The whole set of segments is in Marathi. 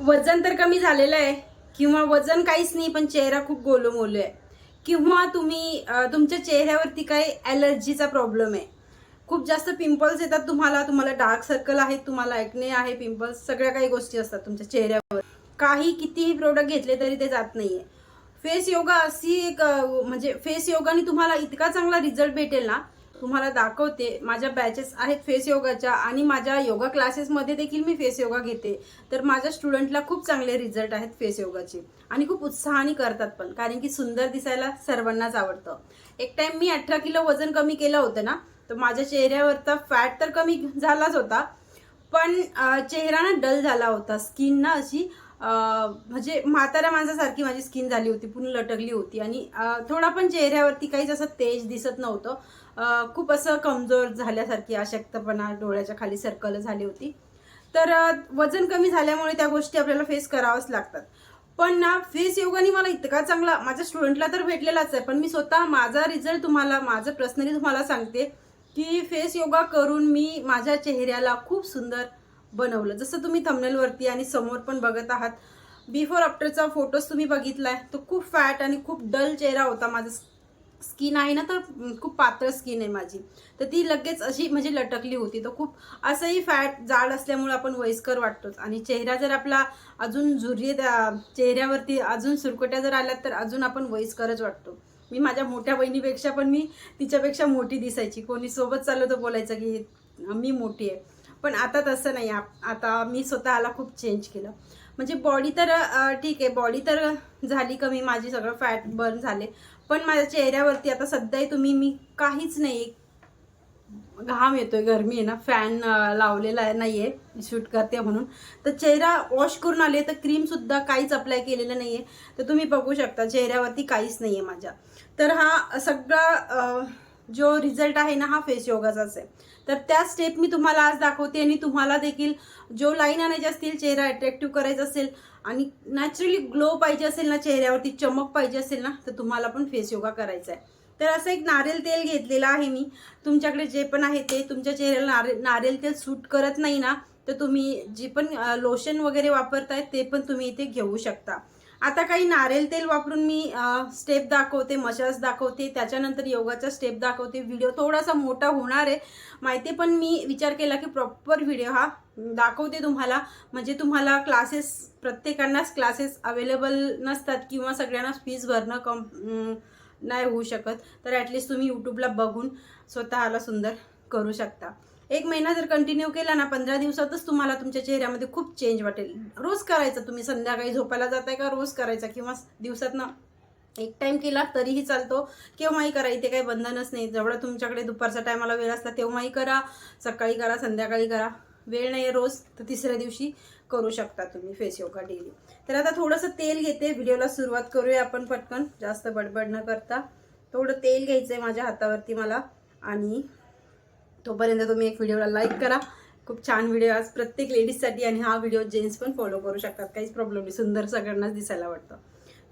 वजन तर कमी झालेलं आहे. किंवा वजन काहीच नाही पण चेहरा खूप गोलमोल आहे. किंवा तुम्ही तुमच्या चेहऱ्यावरती काही ॲलर्जीचा प्रॉब्लेम आहे. खूप जास्त पिंपल्स येतात तुम्हाला तुम्हाला डार्क सर्कल आहेत तुम्हाला ॲक्ने आहे पिंपल्स सगळ्या काही गोष्टी असतात तुमच्या चेहऱ्यावर. काही कितीही प्रोडक्ट घेतले तरी ते जात नाहीये. फेस योगा अशी एक म्हणजे फेस योगाने तुम्हाला इतका चांगला रिझल्ट भेटेल ना तुम्हाला दाखवते माझ्या बॅचेस आहेत फेस योगाच्या आणि माझ्या योगा क्लासेसमध्ये देखील मी फेस योगा घेते. तर माझ्या स्टुडंटला खूप चांगले रिझल्ट आहेत फेस योगाचे आणि खूप उत्साहाने करतात पण कारण की सुंदर दिसायला सर्वांनाच आवडतं. एक टाइम मी अठरा किलो वजन कमी केलं होतं ना तर माझ्या चेहऱ्यावरचा फॅट तर कमी झालाच होता. पण चेहरा ना डल झाला होता. स्किन ना अशी म्हणजे म्हाताऱ्या माणसासारखी माझी स्किन झाली होती पूर्ण लटकली होती. आणि थोडा पण चेहऱ्यावरती काहीच असं तेज दिसत नव्हतं. खूप असं कमजोर झाल्यासारखी अशक्तपणा डोळ्याच्या खाली सर्कल झाली होती. तर वजन कमी झाल्यामुळे त्या गोष्टी आपल्याला फेस कराव्याच लागतात. पण ना फेस योगाने मला इतका चांगला माझ्या स्टुडंटला तर भेटलेलाच आहे पण मी स्वतः माझा रिझल्ट तुम्हाला माझं पर्सनली तुम्हाला सांगते की फेस योगा करून मी माझ्या चेहऱ्याला खूप सुंदर बनवलं. जसं तुम्ही थमनेलवरती आणि समोर पण बघत आहात बिफोर आफ्टरचा फोटोज तुम्ही बघितलाय तो खूप फॅट आणि खूप डल चेहरा होता माझा. स्किन आहे ना तर खूप पातळ स्किन आहे माझी. तर ती लगेच अशी म्हणजे लटकली होती. तर खूप असंही फॅट जाड असल्यामुळे आपण वयस्कर वाटतोच. आणि चेहरा जर आपला अजून झुर्ये त्या- चेहऱ्यावरती अजून सुरकुट्या जर आल्यात तर अजून आपण वयस्करच वाटतो. मी माझ्या मोठ्या बहिणीपेक्षा पण मी तिच्यापेक्षा मोठी दिसायची. कोणी सोबत चाललो तर बोलायचं की मी मोठी आहे. पण आता तसं नाही. आप- आता मी स्वतःला खूप चेंज केलं. म्हणजे बॉडी तर ठीक आहे बॉडी तर झाली कमी माझी सगळं फॅट बर्न झाले. पण माझ्या चेहऱ्यावरती आता सध्याही तुम्ही मी काहीच नाही घाम येतोय गरमी आहे ना फॅन लावलेला आहे शूट करते म्हणून. तर चेहरा वॉश करून आले तर क्रीमसुद्धा काहीच अप्लाय केलेलं नाही आहे तर तुम्ही बघू शकता चेहऱ्यावरती काहीच नाही आहे माझ्या. तर हा सगळा जो रिझल्ट आहे ना हा फेस योगाचाच आहे. तर त्या स्टेप मी तुम्हाला आज दाखवते आणि तुम्हाला देखील जो लाईन आणायचे असतील चेहरा अट्रॅक्टिव्ह करायचा असेल आणि नॅचरली ग्लो पाहिजे असेल ना चेहऱ्यावरती चमक पाहिजे असेल ना तर तुम्हाला पण फेस योगा करायचा आहे तर असं एक नारियल तेल घेतलेलं आहे मी. तुमच्याकडे जे पण आहे ते तुमच्या चेहऱ्याला नारे नारियल तेल सूट करत नाही ना तर तुम्ही जे पण लोशन वगैरे वापरताय ते पण तुम्ही इथे घेऊ शकता. आता काही नारेल तेल वापरून मी स्टेप दाखवते मसाज दाखवते त्याच्यानंतर योगाचा स्टेप दाखवते. व्हिडिओ थोडासा मोठा होणार आहे. माहिती पण मी विचार केला की प्रॉपर व्हिडिओ हा दाखवते तुम्हाला. म्हणजे तुम्हाला क्लासेस प्रत्येकांनाच क्लासेस अवेलेबल नसतात किंवा सगळ्यांनाच फीज भरणं कम नाही होऊ शकत. तर ॲटलिस्ट तुम्ही यूट्यूबला बघून स्वतःला सुंदर करू शकता. एक महिना जर कंटिन्यू केला ना पंधरा दिवसातच तुम्हाला तुमच्या चेहऱ्यामध्ये खूप चेंज वाटेल. रोज करायचं तुम्ही संध्याकाळी झोपायला जाताय का रोज करायचा किंवा दिवसात ना एक टाईम केला तरीही चालतो केव्हाही करा इथे काही बंधनच नाही. जेवढं तुमच्याकडे दुपारचा टायमाला वेळ असला तेव्हाही करा सकाळी करा संध्याकाळी करा. वेळ नाही आहे रोज तर तिसऱ्या दिवशी करू शकता तुम्ही फेस योगा डेली तर आता थोडंसं तेल घेते व्हिडिओला सुरुवात करूया आपण पटकन. जास्त बडबड न करता. थोडं तेल घ्यायचं आहे माझ्या हातावरती मला आणि तोपर्यंत तुम्ही एक व्हिडिओला लाईक करा. खूप छान व्हिडिओ आज प्रत्येक लेडीजसाठी आणि हा व्हिडिओ जेंट्स पण फॉलो करू शकतात. काहीच प्रॉब्लेम नाही. सुंदर सगळ्यांनाच दिसायला वाटतं.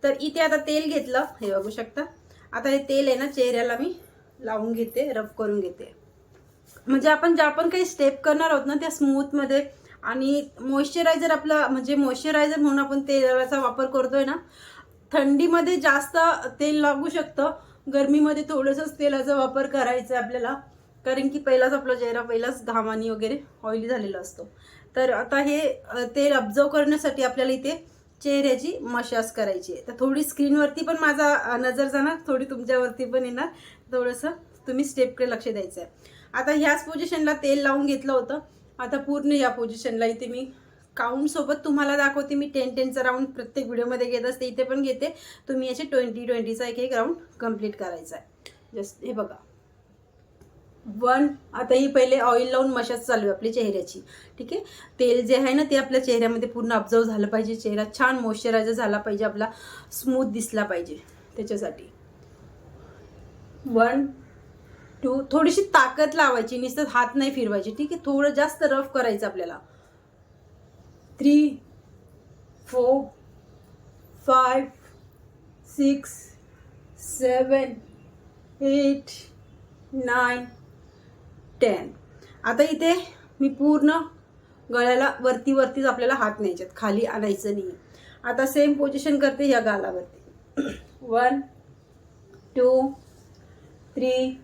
तर इथे आता तेल घेतलं. हे बघू शकता. आता हे तेल आहे ना चेहऱ्याला मी लावून घेते रब करून घेते. म्हणजे आपण ज्या पण काही स्टेप करणार आहोत ना त्या स्मूथमध्ये आणि मॉइश्चरायझर आपला म्हणजे मॉइश्चरायझर म्हणून आपण तेलाचा वापर करतोय ना थंडीमध्ये जास्त तेल लागू शकतं. गरमीमध्ये थोडंसंच तेलाचा वापर करायचा आहे आपल्याला. कारण की पहिलाच आपला चेहरा पहिलाच घामानी वगैरे ऑइली झालेला असतो. तर आता हे तेल ऑब्झर्व करण्यासाठी आपल्याला इथे चेहऱ्याची मशाज करायची आहे. तर थोडी स्क्रीनवरती पण माझा नजर जाणार थोडी तुमच्यावरती पण येणार. थोडंसं तुम्ही स्टेपकडे लक्ष द्यायचं आहे आता ह्याच पोझिशनला तेल लावून घेतलं होतं. आता पूर्ण या पोझिशनला इथे मी काउंटसोबत तुम्हाला दाखवते. मी टेन टेनचा राऊंड प्रत्येक व्हिडिओमध्ये घेत असते. इथे पण घेते. तुम्ही याचे ट्वेंटी ट्वेंटीचा एक एक राऊंड कंप्लीट करायचा आहे. जस्ट हे बघा. वन आता ही पहिले ऑइल लावून मशाज चालू आहे आपली चेहऱ्याची. ठीक आहे? तेल जे आहे ना ते आपल्या चेहऱ्यामध्ये पूर्ण ऑब्झर्व झालं पाहिजे. चेहरा छान मॉइश्चरायझर झाला पाहिजे. आपला स्मूथ दिसला पाहिजे. त्याच्यासाठी. वन टू थोडीशी ताकद लावायची. नुसतं हात नाही फिरवायचे. ठीक आहे? थोडं जास्त रफ करायचं आपल्याला. Three four five six seven eight nine ten आता इथे मी पूर्ण गळ्याला वरती वरतीच आपल्याला हात न्यायचे खाली आणायचं नाही आता सेम पोझिशन करते या गालावरती. One two three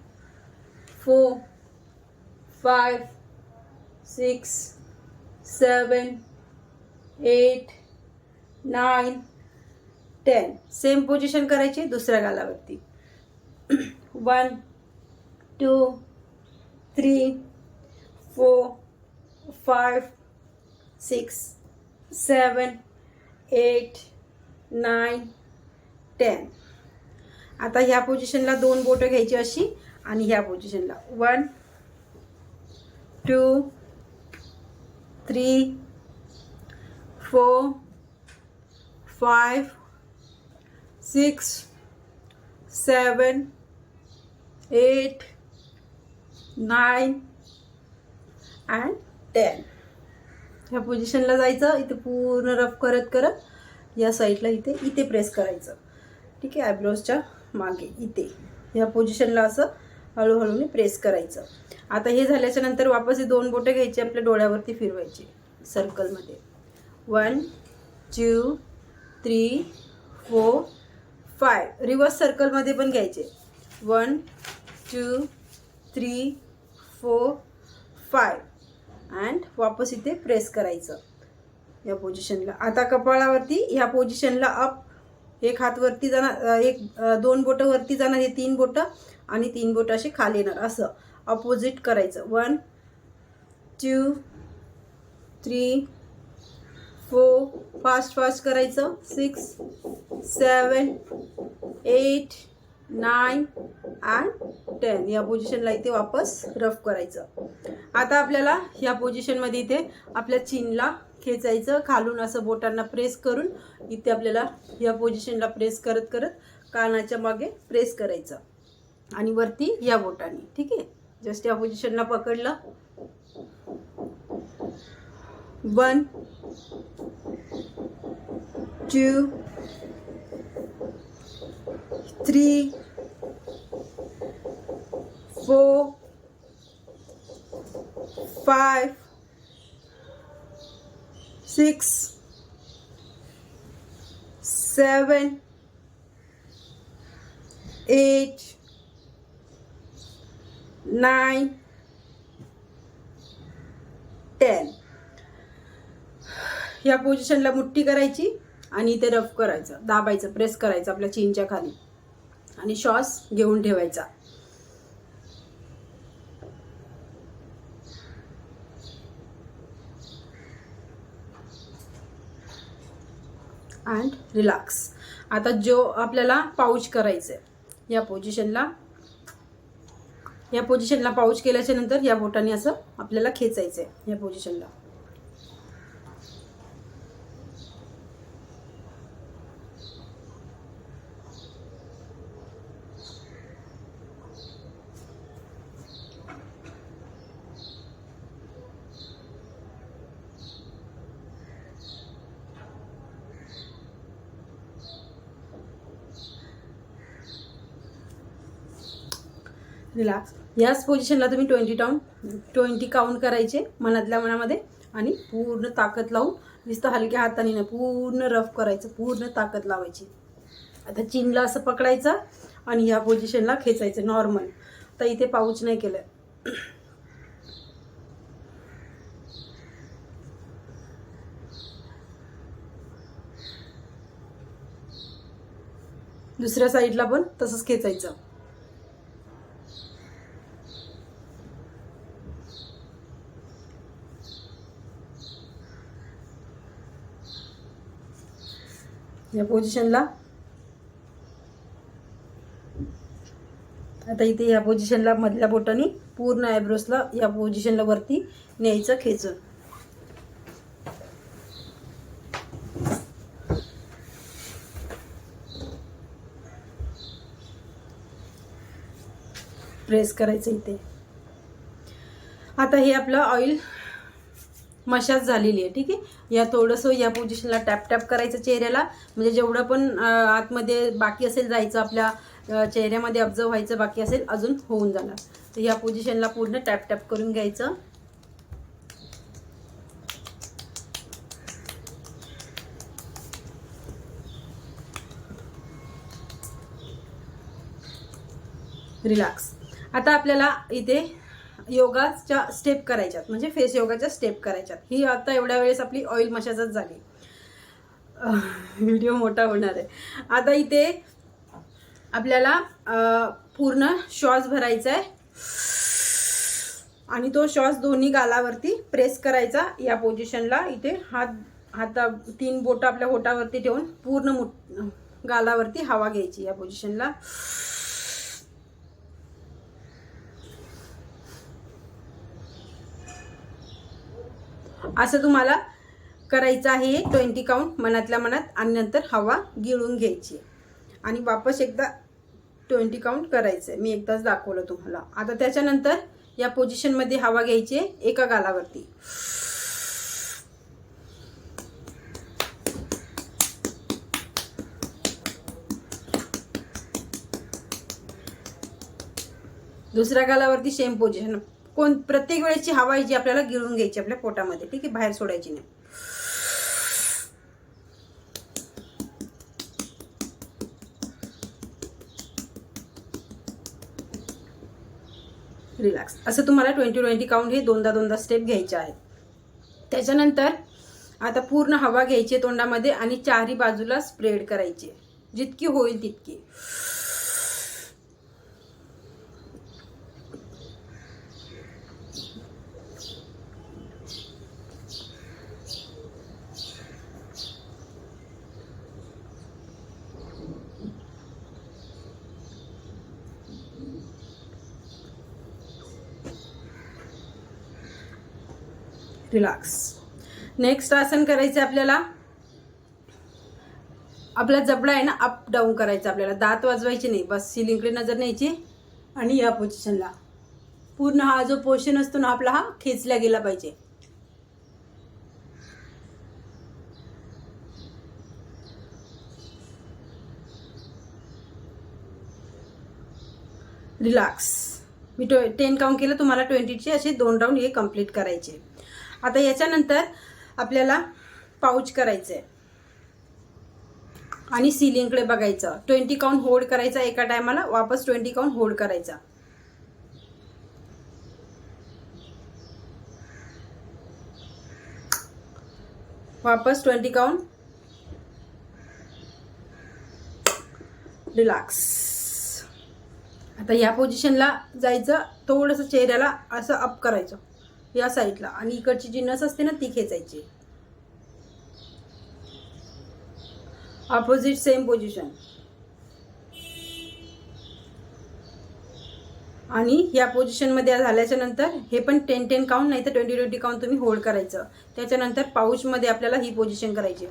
four five six seven eight nine ten same position करायची दुसऱ्या गालावरती. One two three four five, six seven eight nine ten आता ह्या पोझिशनला दोन बोटं घ्यायची अशी आणि ह्या पोझिशनला one two three four five six seven eight nine and ten ह्या पोझिशनला जायचं इथे पूर्ण रफ करत करत या साईडला इथे इथे प्रेस करायचं. ठीक आहे आयब्रोजच्या मागे इथे. ह्या पोझिशनला असं हळूहळूने प्रेस करायचं. आता हे झाल्याच्यानंतर वापस हे दोन बोटे घ्यायचे आपल्या डोळ्यावरती फिरवायचे सर्कलमध्ये one two three four five reverse सर्कलमध्ये पण घ्यायचे. One two three four five and वापस इथे प्रेस करायचं. या पोझिशनला आता कपाळावरती ह्या पोझिशनला अप एक हातवरती जाणार एक दोन बोटं वरती जाणार हे तीन बोटं. आणि तीन बोटं असे खाली येणार. असं. अपोजिट करायचं. One two three four fast fast करायचं. Six seven eight nine and ten या पोझिशनला इथे वापस रफ करायचं. आता आपल्याला ह्या पोझिशनमध्ये इथे आपल्या चिनला खेचायचं. खालून असं बोटांना प्रेस करून इथे आपल्याला या पोझिशनला प्रेस करत करत कानाच्या मागे प्रेस करायचं. आणि वरती या बोटाने. ठीक आहे? जस्ट या पोझिशनला पकडलं. One two three four, five, six seven eight, nine ten या पोझिशनला मुठ्ठी करायची आणि इथे रफ करायचं दाबायचं प्रेस करायचं आपल्या चीनच्या खाली. आणि श्वास घेऊन ठेवायचा. अँड रिलॅक्स आता जो आपल्याला पाऊच करायचं आहे या पोझिशनला या पोझिशनला पाऊच केल्याच्यानंतर या बोटाने असं आपल्याला खेचायचं आहे या पोझिशनला रिलॅक्स याच पोझिशनला तुम्ही ट्वेंटी टाऊन ट्वेंटी काउंट करायचे मनातल्या मनामध्ये आणि पूर्ण ताकद लावून नुसतं हलक्या हाताने ना पूर्ण रफ करायचं पूर्ण ताकद लावायची. आता चिनला असं पकडायचं आणि ह्या पोझिशनला खेचायचं नॉर्मल तर इथे पाऊच नाही केलं. दुसऱ्या साईडला पण तसंच खेचायचं. या पोझिशनला आता इथे या पोझिशनला मधल्या बोटाने पूर्ण आयब्रोसला या पोझिशनला वरती न्यायचं खेचून. प्रेस करायचं इथे. आता हे आपलं ऑइल मशाज झालेली आहे ठीक आहे? या थोडंसं या पोझिशनला टॅप टॅप करायचं चेहऱ्याला. म्हणजे जेवढं पण आतमध्ये बाकी असेल जायचं आपल्या चेहऱ्यामध्ये ऑब्झर्व व्हायचं बाकी असेल अजून होऊन जाणार. तर या पोझिशनला पूर्ण टॅप टॅप करून घ्यायचं. रिलॅक्स. आता आपल्याला इथे योगाच्या स्टेप करायच्यात. म्हणजे फेस योगाच्या स्टेप करायच्यात. ही आता एवढ्या वेळेस आपली ऑइल मशाजच झाली. व्हिडिओ मोठा होणार आहे. आता इथे आपल्याला पूर्ण श्वास भरायचा आहे आणि तो श्वास दोन्ही गालावरती प्रेस करायचा. या पोझिशनला इथे हात हाता तीन बोटं आपल्या होटावरती ठेवून पूर्ण मुठ गालावरती हवा घ्यायची या पोझिशनला असं तुम्हाला करायचं आहे. ट्वेंटी काउंट मनातल्या मनात आणि नंतर हवा गिळून घ्यायची. आणि वापस एकदा ट्वेंटी काउंट करायचं आहे मी एकदाच दाखवलं तुम्हाला. आता त्याच्यानंतर या पोझिशनमध्ये हवा घ्यायची आहे एका गालावरती. दुसऱ्या गालावरती सेम पोझिशन कोण प्रत्येक वेळेची हवा आहे जी आपल्याला गिळून घ्यायची आपल्या पोटामध्ये. ठीक आहे? बाहेर सोडायची नाही. रिलॅक्स असं तुम्हाला ट्वेंटी ट्वेंटी काउंट हे दोनदा दोनदा स्टेप घ्यायचे आहेत. त्याच्यानंतर आता पूर्ण हवा घ्यायची आहे तोंडामध्ये आणि चारही बाजूला स्प्रेड करायची आहे. जितकी होईल तितकी. रिलॅक्स नेक्स्ट आसन करायचं आहे आपल्याला. आपला जबडा आहे ना अप डाऊन करायचा आपल्याला. दात वाजवायचे नाही. बस सिलिंगकडे नजर न्यायची आणि या पोझिशनला पूर्ण हा जो पोशन असतो ना आपला हा खेचला गेला पाहिजे. रिलॅक्स मी टो टेन काउंट केलं तुम्हाला ट्वेंटीचे असे दोन राऊंड हे कंप्लीट करायचे. आता याच्यानंतर आपल्याला पाऊच करायचं आहे आणि सिलिंगकडे बघायचं. ट्वेंटी काउंट होल्ड करायचा एका टायमाला वापस ट्वेंटी काउंट होल्ड करायचा. वापस ट्वेंटी काउंट रिलॅक्स आता या पोझिशनला जायचं थोडंसं चेहऱ्याला असं अप करायचं. या साईडला. आणि इकडची जी नस असते ना ती खेचायची. ऑपोजिट सेम पोझिशन आणि या पोझिशनमध्ये झाल्याच्यानंतर हे पण टेन टेन काउंट नाही तर ट्वेंटी ट्वेंटी काउंट तुम्ही होल्ड करायचं. त्याच्यानंतर पाऊचमध्ये आपल्याला ही पोझिशन करायची.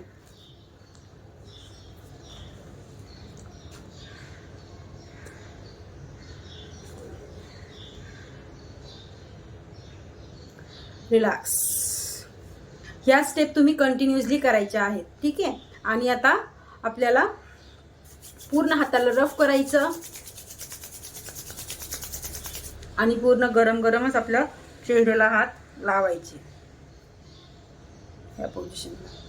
रिलॅक्स ह्या स्टेप तुम्ही कंटिन्युअसली करायच्या आहेत. ठीक आहे? आणि आता आपल्याला पूर्ण हाताला रफ करायचं. आणि पूर्ण गरम गरमच आपल्या चेहऱ्याला हात लावायचे. या पोझिशनला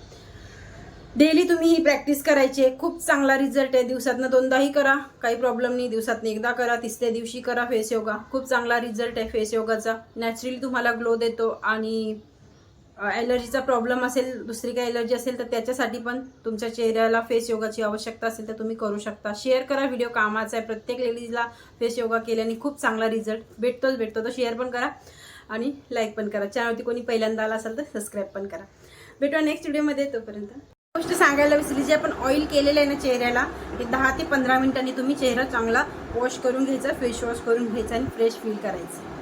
डेली तुम्ही ही प्रॅक्टिस करायची आहे. खूप चांगला रिझल्ट आहे. दिवसातनं दोनदाही करा. काही प्रॉब्लेम नाही. दिवसातनं एकदा करा. तिसऱ्या दिवशी करा फेस योगा खूप चांगला रिझल्ट आहे फेस योगाचा नॅचरली तुम्हाला ग्लो देतो आणि ॲलर्जीचा प्रॉब्लेम असेल दुसरी काही ॲलर्जी असेल तर त्याच्यासाठी पण तुमच्या चेहऱ्याला फेस योगाची आवश्यकता असेल तर तुम्ही करू शकता. शेअर करा व्हिडिओ कामाचा आहे. प्रत्येक लेडीजला फेस योगा केल्याने खूप चांगला रिझल्ट भेटतोच भेटतो. तर शेअर पण करा आणि लाईक पण करा. चॅनलवरती कोणी पहिल्यांदा आला असेल तर सबस्क्राईब पण करा. भेटू नेक्स्ट व्हिडिओमध्ये तोपर्यंत. गोष्ट सांगायला विसरली. जे आपण ऑइल केलेलं आहे ना चेहऱ्याला ते दहा ते पंधरा मिनिटांनी तुम्ही चेहरा चांगला वॉश करून घ्यायचा फेस वॉश करून घ्यायचा आणि फ्रेश फील करायचं.